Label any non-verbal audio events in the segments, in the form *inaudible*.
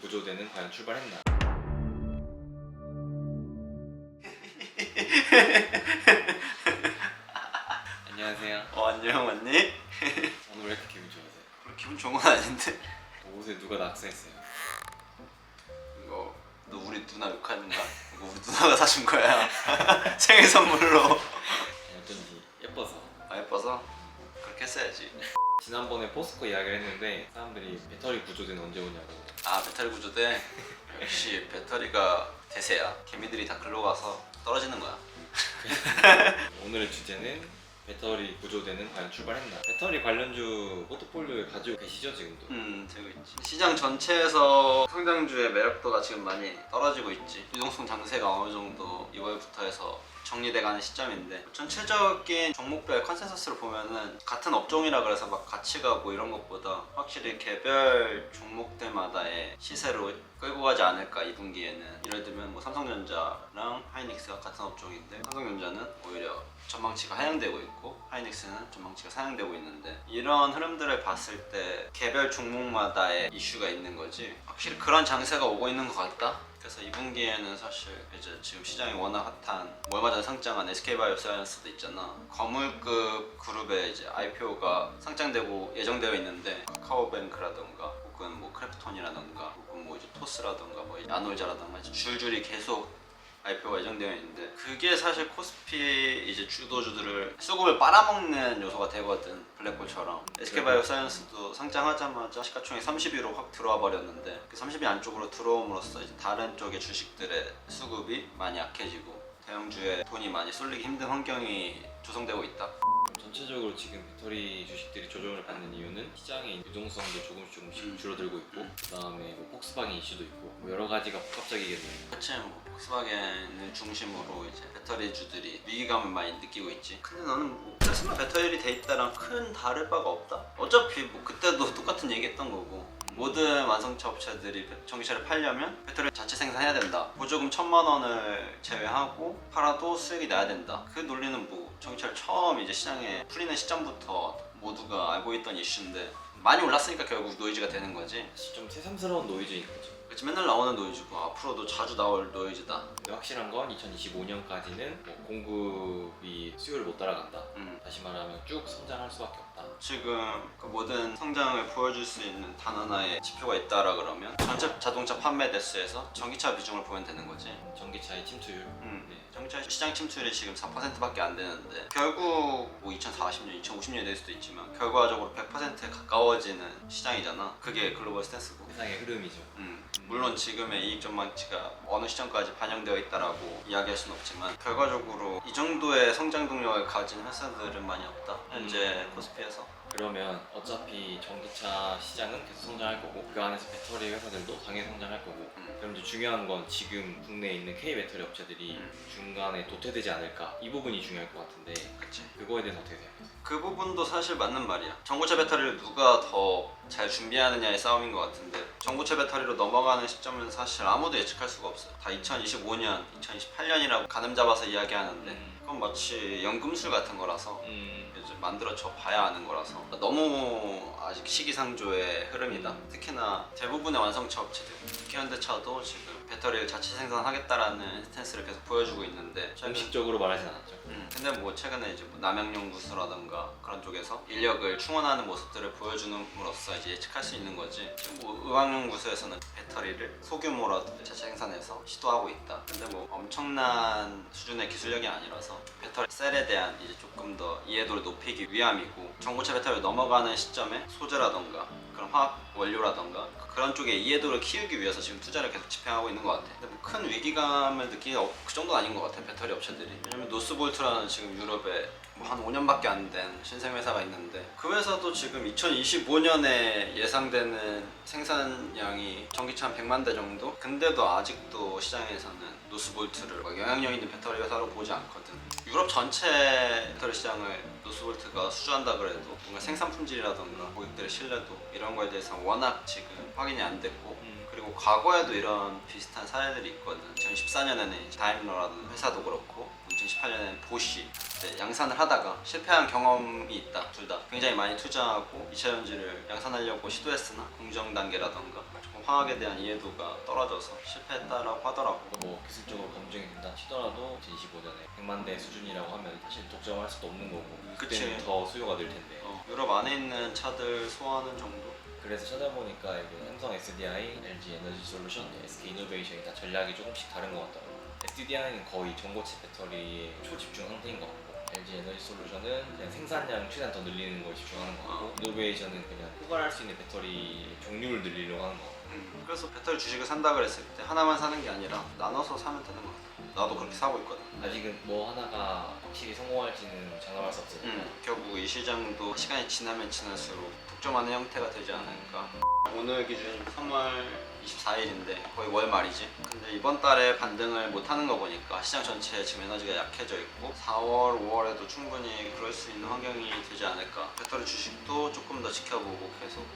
구조대는 과연 출발했나? *laughs* 안녕하세요. 어 안녕 언니? *laughs* 오늘 왜 이렇게 기분 좋으세요? 기분 좋은 건 아닌데 옷에 누가 낙서했어요? 이거 너 우리 누나 욕하는 거야? 이거 우리 누나가 사준 거야 *laughs* 생일 선물로 어쩐지 예뻐서. 아 예뻐서 그렇게 했어야지 *laughs* 지난번에 포스코 이야기를 했는데 사람들이 배터리 구조대 는 언제 오냐고. 아 배터리 구조대 역시 배터리가 대세야 개미들이 다 글로 가서 떨어지는 거야 *laughs* 오늘의 주제는 배터리 구조대는 과연 출발했나? 배터리 관련주 포트폴리오에 가지고 계시죠 지금도? 음 되고 있지 시장 전체에서 성장주의 매력도가 지금 많이 떨어지고 있지 유동성 장세가 어느 정도 2월부터 해서 정리돼가는 시점인데 전체적인 종목별 컨센서스를 보면은 같은 업종이라 그래서 막 같이 가고 이런 것보다 확실히 개별 종목들마다의 시세로 끌고 가지 않을까 2분기에는. 예를 들면 뭐 삼성전자랑 하이닉스가 같은 업종인데 삼성전자는 오히려 전망치가 하향되고 있고 하이닉스는 전망치가 상향되고 있는데 이런 흐름들을 봤을 때 개별 종목마다의 이슈가 있는 거지 확실히 그런 장세가 오고 있는 것 같다 그래서 2분기에는 사실 이제 지금 시장이 워낙 핫한 뭐 얼마 전에 상장한 SK바이오사이언스도 있잖아. 거물급 그룹의 이제 IPO가 상장되고 예정되어 있는데 카카오뱅크라던가 혹은 뭐 크래프톤이라던가 혹은 뭐 이제 토스라던가 뭐 아놀자라던가 줄줄이 계속 IPO가 예정되어 있는데 그게 사실 코스피 이제 주도주들을 수급을 빨아먹는 요소가 되거든 블랙홀처럼 SK바이오사이언스도 상장하자마자 시가총액 30위로 확 들어와 버렸는데 그 30위 안쪽으로 들어옴으로써 이제 다른 쪽의 주식들의 수급이 많이 약해지고 대형주에 돈이 많이 쏠리기 힘든 환경이 조성되고 있다. 지금 배터리 주식들이 조정을 받는 이유는 시장의 유동성도 조금씩 조금씩 음. 줄어들고 있고 그다음에 뭐 폭스바겐 이슈도 있고 뭐 여러 가지가 복합적이겠네요. 대체 뭐 폭스바겐을 중심으로 이제 배터리 주들이 위기감을 많이 느끼고 있지. 근데 나는 뭐 테슬라 배터리 돼 있다랑 큰 다를 바가 없다. 어차피 뭐 그때도 *laughs* 똑같은 얘기했던 거고. 모든 완성차 업체들이 배- 전기차를 팔려면 배터리 자체 생산해야 된다. 보조금 천만 원을 제외하고 팔아도 수익이 나야 된다. 그 논리는 뭐 전기차를 처음 이제 시장에 풀리는 시점부터 모두가 알고 있던 이슈인데 많이 올랐으니까 결국 노이즈가 되는 거지. 좀 새삼스러운 노이즈인 거죠. 그치 맨날 나오는 노이즈고 앞으로도 자주 나올 노이즈다. 근데 확실한 건 2025년까지는 뭐 공급이 수요를 못 따라간다. 음. 다시 말하면 쭉 성장할 수밖에 없다. 지금 그 모든 성장을 보여줄 수 있는 단 하나의 지표가 있다라 그러면 전체 자동차 판매 대수에서 전기차 비중을 보면 되는 거지. 전기차의 침투율. 음. 네. 전기차 시장 침투율이 지금 4%밖에 안 되는데 결국 뭐 2040년, 2050년이 될 수도 있지만 결과적으로 100%에 가까워지는 시장이잖아. 그게 글로벌 스탠스고. 세상의 흐름이죠. 음, 물론 지금의 이익 전망치가 어느 시점까지 반영되어 있다라고 이야기할 수는 없지만 결과적으로 이 정도의 성장 동력을 가진 회사들은 많이 없다. 현재 코스피에서. 그러면 어차피 전기차 시장은 계속 성장할 거고 그 안에서 배터리 회사들도 당연히 성장할 거고 음. 그럼 이제 중요한 건 지금 국내에 있는 K 배터리 업체들이 음. 중간에 도태되지 않을까 이 부분이 중요할 것 같은데 그치. 그거에 대해서 어떻게 생각하세요? 그 부분도 사실 맞는 말이야. 전고체 배터리를 누가 더 잘 준비하느냐의 싸움인 것 같은데 전고체 배터리로 넘어가는 시점은 사실 아무도 예측할 수가 없어요. 다 2025년, 2028년이라고 가늠 잡아서 이야기하는데 음. 그건 마치 연금술 같은 거라서 음, 만들어져 봐야 아는 거라서 너무 아직 시기상조의 흐름이다. 특히나 대부분의 완성차 업체들, 특히 현대차도 지금 배터리를 자체 생산하겠다라는 스탠스를 계속 보여주고 있는데 공식적으로 말하진 않았죠. 음, 근데 뭐 최근에 이제 뭐 남양연구소라던가 그런 쪽에서 인력을 충원하는 모습들을 보여주는으로써 이제 예측할 수 있는 거지. 지금 뭐 의왕연구소에서는 배터리를 소규모라도 자체 생산해서 시도하고 있다. 근데 뭐 엄청난 수준의 기술력이 아니라서 배터리 셀에 대한 이제 조금 더 이해도를 높 이기 위함이고 전고체 배터리를 넘어가는 시점에 소재라던가 그런 화학 원료라던가 그런 쪽에 이해도를 키우기 위해서 지금 투자를 계속 집행하고 있는 것 같아. 근데 뭐 큰 위기감을 느끼기 어- 그 정도는 아닌 것 같아 배터리 업체들이. 왜냐면 노스볼트라는 지금 유럽에 뭐 한 5년밖에 안 된 신생 회사가 있는데 그 회사도 지금 2025년에 예상되는 생산량이 전기차 한 100만 대 정도? 근데도 아직도 시장에서는 노스볼트를 막 영향력 있는 배터리 회사로 보지 않거든. 유럽 전체 배터리 시장을 노스볼트가 수주한다 그래도 뭔가 생산 품질이라던가 고객들의 신뢰도 이런 거에 대해서 워낙 지금 확인이 안 됐고 음, 그리고 과거에도 이런 비슷한 사례들이 있거든. 2014년에는 다임러라는 회사도 그렇고 2018년에는 보쉬 네, 양산을 하다가 실패한 경험이 있다 둘 다 굉장히 많이 투자하고 2차 전지를 양산하려고 시도했으나 공정 단계라던가 조금 화학에 대한 이해도가 떨어져서 실패했다라고 하더라고 뭐 기술적으로 검증이 된다 치더라도 2025년에 100만 대 수준이라고 하면 사실 독점할 수도 없는 거고 그치. 그때는 더 수요가 늘 텐데 어, 유럽 안에 있는 차들 소화하는 정도? 그래서 찾아보니까 이게 삼성 SDI, LG 에너지 솔루션, SK 이노베이션이 다 전략이 조금씩 다른 것 같더라고요. SDI는 거의 전고체 배터리에 초집중 상태인 것 같고 LG 에너지 솔루션은 그냥 생산량 최대한 더 늘리는 걸 집중하는 것 같고 이노베이션은 그냥 포괄할 수 있는 배터리 종류를 늘리려고 하는 것 같고 음, 그래서 배터리 주식을 산다 그랬을 때 하나만 사는 게 아니라 나눠서 사면 되는 것 같아 나도 그렇게 사고 있거든 아직은 뭐 하나가 확실히 성공할지는 장담할 수 없으니까 음, 결국 이 시장도 시간이 지나면 지날수록 독점하는 형태가 되지 않을까. 오늘 기준 3월 24일인데 거의 월 말이지. 근데 이번 달에 반등을 못 하는 거 보니까 시장 전체에 지금 에너지가 약해져 있고 4월, 5월에도 충분히 그럴 수 있는 환경이 되지 않을까. 배터리 주식도 조금 더 지켜보고 계속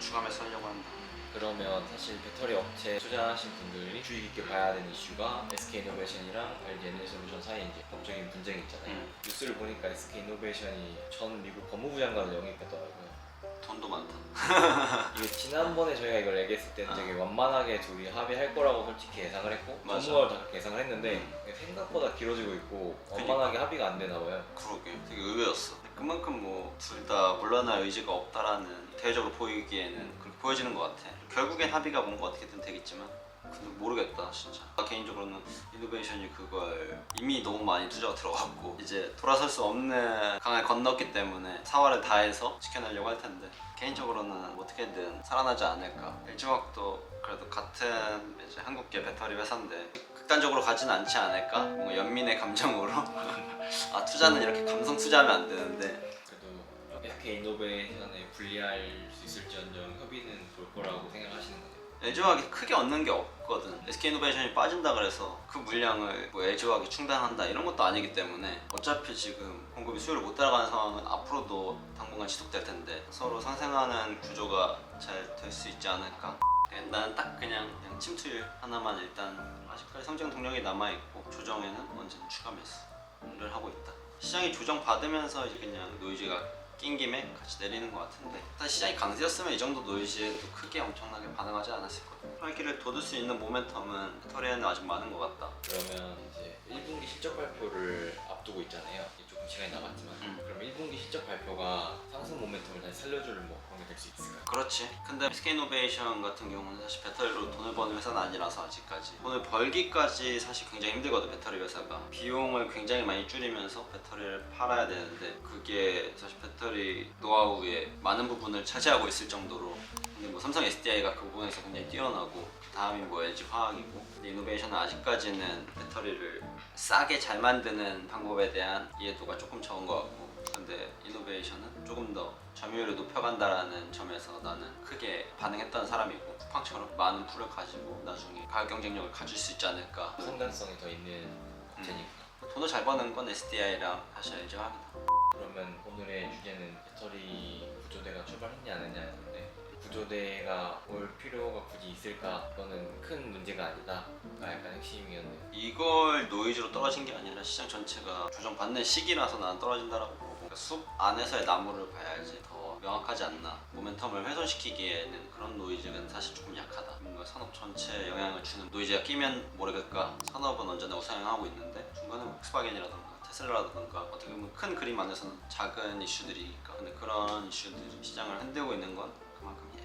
추가매수 하려고 한다. 그러면 사실 배터리 업체 투자하신 분들이 주의 깊게 봐야 되는 이슈가 SK 이노베이션이랑 LG 에너지 솔루션 사이에 이제 법적인 분쟁이 있잖아요. 음. 뉴스를 보니까 SK 이노베이션이 전 미국 법무부 장관을 영입했더라고요. 돈도 많다. *laughs* 이게 지난번에 저희가 이걸 얘기했을 때는 되게 완만하게 둘이 합의할 거라고 솔직히 예상을 했고 맞아. 전문가도 다 예상을 했는데 이게 생각보다 길어지고 있고 완만하게 합의가 안 되나 봐요. 그러게 되게 의외였어. 그만큼 뭐 둘 다 물러날 의지가 없다라는 대외적으로 보이기에는 그렇게 보여지는 것 같아. 결국엔 합의가 뭔가 어떻게든 되겠지만 근데 모르겠다 진짜. 나 개인적으로는 이노베이션이 그걸 이미 너무 많이 투자가 들어갔고 이제 돌아설 수 없는 강을 건넜기 때문에 사활을 다해서 지켜내려고 할 텐데 개인적으로는 어떻게든 살아나지 않을까. 일지화학도 그래도 같은 이제 한국계 배터리 회사인데 극단적으로 가지는 않지 않을까. 뭔가 연민의 감정으로 *laughs* 아 투자는 이렇게 감성 투자하면 안 되는데 그래도 SK 이노베이션에 불리할 수 있을지언정 협의는 볼 거라고 생각하시는 거예요. LG화학이 크게 얻는 게 없거든. SK이노베이션이 빠진다 그래서 그 물량을 뭐 LG화학이 충당한다 이런 것도 아니기 때문에 어차피 지금 공급이 수요를 못 따라가는 상황은 앞으로도 당분간 지속될 텐데 서로 상생하는 구조가 잘 될 수 있지 않을까. 네, 나는 딱 그냥, 그냥 침투율 하나만 일단 아직까지 성장 동력이 남아있고 조정에는 언제나 추가 매수를 하고 있다. 시장이 조정 받으면서 이제 그냥 노이즈가 낀 김에 같이 내리는 것 같은데. 사실 시장이 강세였으면 이 정도 노이즈에도 크게 엄청나게 반응하지 않았을 거예요. 활기를 돋을 수 있는 모멘텀은 배터리에는 아직 많은 것 같다. 그러면 이제 1분기 실적 발표를 앞두고 있잖아요. 시간이 남았지만 음. 그럼 1분기 실적 발표가 상승 모멘텀을 다시 살려줄 뭐 그런 게 될 수 있을까요? 그렇지 근데 SK이노베이션 같은 경우는 사실 배터리로 돈을 버는 회사는 아니라서 아직까지 돈을 벌기까지 사실 굉장히 힘들거든 배터리 회사가 비용을 굉장히 많이 줄이면서 배터리를 팔아야 되는데 그게 사실 배터리 노하우의 많은 부분을 차지하고 있을 정도로 근데 뭐 삼성 SDI가 그 부분에서 굉장히 뛰어나고 그 다음이 뭐 LG 화학이고 근데 이노베이션은 아직까지는 배터리를 싸게 잘 만드는 방법에 대한 이해도가 조금 적은 것 같고 근데 이노베이션은 조금 더 점유율을 높여간다라는 점에서 나는 크게 반응했던 사람이고 쿠팡처럼 많은 풀을 가지고 나중에 가격 경쟁력을 가질 수 있지 않을까. 성장성이 더 있는 업체니까. 돈을 잘 버는 건 SDI랑 사실 화학이다. 그러면 오늘의 주제는 배터리 구조대가 출발했냐 안 했냐인 건데 구조대가 올 필요가 굳이 있을까? 그거는 큰 문제가 아니다. 가 약간 핵심이었네요. 이걸 노이즈로 떨어진 게 아니라 시장 전체가 조정받는 시기라서 나는 떨어진다라고 보고 숲 안에서의 나무를 봐야지 더 명확하지 않나 모멘텀을 훼손시키기에는 그런 노이즈는 사실 조금 약하다 뭔가 산업 전체에 영향을 주는 노이즈가 끼면 모르겠까 산업은 언제나 우상향하고 있는데 중간에 뭐 volkswagen이라던가 테슬라라던가 어떻게 보면 큰 그림 안에서는 작은 이슈들이니까 근데 그런 이슈들이 시장을 흔들고 있는 건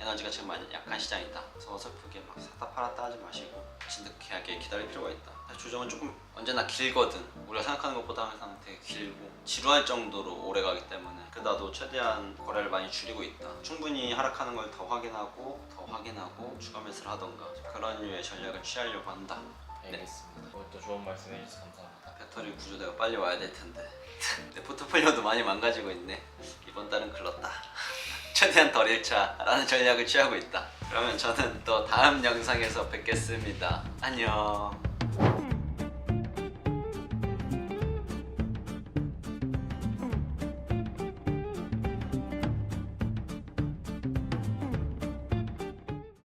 에너지가 지금 많이 약한 시장이다. 그래서 어설프게 막 샀다 팔았다 하지 마시고 진득하게 기다릴 필요가 있다. 사실 조정은 조금 언제나 길거든. 우리가 생각하는 것보다 항상 되게 길고 지루할 정도로 오래 가기 때문에 그 나도 최대한 거래를 많이 줄이고 있다. 충분히 하락하는 걸 더 확인하고 더 확인하고 추가 매수를 하던가 그런 류의 전략을 취하려고 한다. 알겠습니다. 오늘 또 좋은 말씀 해주셔서 감사합니다. 배터리 구조대가 빨리 와야 될 텐데 *laughs* 내 포트폴리오도 많이 망가지고 있네 이번 달은 글렀다 최대한 덜 잃자라는 전략을 취하고 있다. 그러면 저는 또 다음 영상에서 뵙겠습니다. 안녕